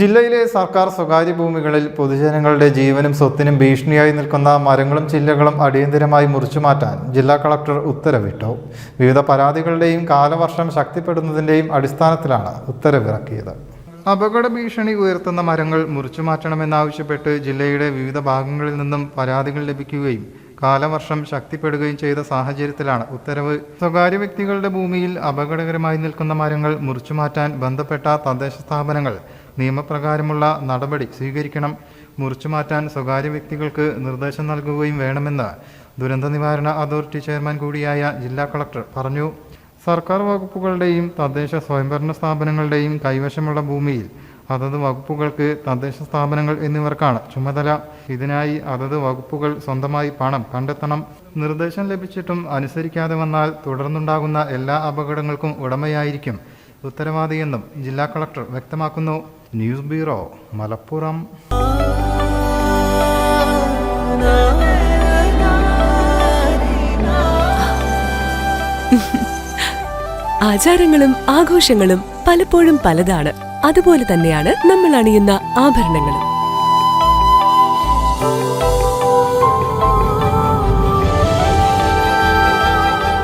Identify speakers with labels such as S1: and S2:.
S1: ജില്ലയിലെ സർക്കാർ സ്വകാര്യ ഭൂമികളിൽ പൊതുജനങ്ങളുടെ ജീവനും സ്വത്തിനും ഭീഷണിയായി നിൽക്കുന്ന മരങ്ങളും ചില്ലകളും അടിയന്തരമായി മുറിച്ചുമാറ്റാൻ ജില്ലാ കളക്ടർ ഉത്തരവിട്ടു. വിവിധ പരാതികളുടെയും കാലവർഷം ശക്തിപ്പെടുന്നതിന്റെയും അടിസ്ഥാനത്തിലാണ് ഉത്തരവിറക്കിയത്. അപകട ഭീഷണി ഉയർത്തുന്ന മരങ്ങൾ മുറിച്ചു മാറ്റണമെന്നാവശ്യപ്പെട്ട് ജില്ലയുടെ വിവിധ ഭാഗങ്ങളിൽ നിന്നും പരാതികൾ ലഭിക്കുകയും കാലവർഷം ശക്തിപ്പെടുകയും ചെയ്ത സാഹചര്യത്തിലാണ് ഉത്തരവ്. സ്വകാര്യ വ്യക്തികളുടെ ഭൂമിയിൽ അപകടകരമായി നിൽക്കുന്ന മരങ്ങൾ മുറിച്ചു മാറ്റാൻ ബന്ധപ്പെട്ട തദ്ദേശ സ്ഥാപനങ്ങൾ നിയമപ്രകാരമുള്ള നടപടി സ്വീകരിക്കണം. മുറിച്ചു മാറ്റാൻ സ്വകാര്യ വ്യക്തികൾക്ക് നിർദ്ദേശം നൽകുകയും വേണമെന്ന് ദുരന്ത നിവാരണ അതോറിറ്റി ചെയർമാൻ കൂടിയായ ജില്ലാ കളക്ടർ പറഞ്ഞു. സർക്കാർ വകുപ്പുകളുടെയും തദ്ദേശ സ്വയംഭരണ സ്ഥാപനങ്ങളുടെയും കൈവശമുള്ള ഭൂമിയിൽ അതത് വകുപ്പുകൾക്ക് തദ്ദേശ സ്ഥാപനങ്ങൾ എന്നിവർക്കാണ് ചുമതല. ഇതിനായി അതത് വകുപ്പുകൾ സ്വന്തമായി പണം കണ്ടെത്തണം. നിർദ്ദേശം ലഭിച്ചിട്ടും അനുസരിക്കാതെ വന്നാൽ തുടർന്നുണ്ടാകുന്ന എല്ലാ അപകടങ്ങൾക്കും ഉടമയായിരിക്കും ഉത്തരവാദിയെന്നും ജില്ലാ കളക്ടർ വ്യക്തമാക്കുന്നു. News bureau Malappuram.
S2: ആചാരങ്ങളും ആഘോഷങ്ങളും പലപ്പോഴും പലതാണ്. അതുപോലെ തന്നെയാണ് നമ്മൾ അണിയുന്ന ആഭരണങ്ങളും.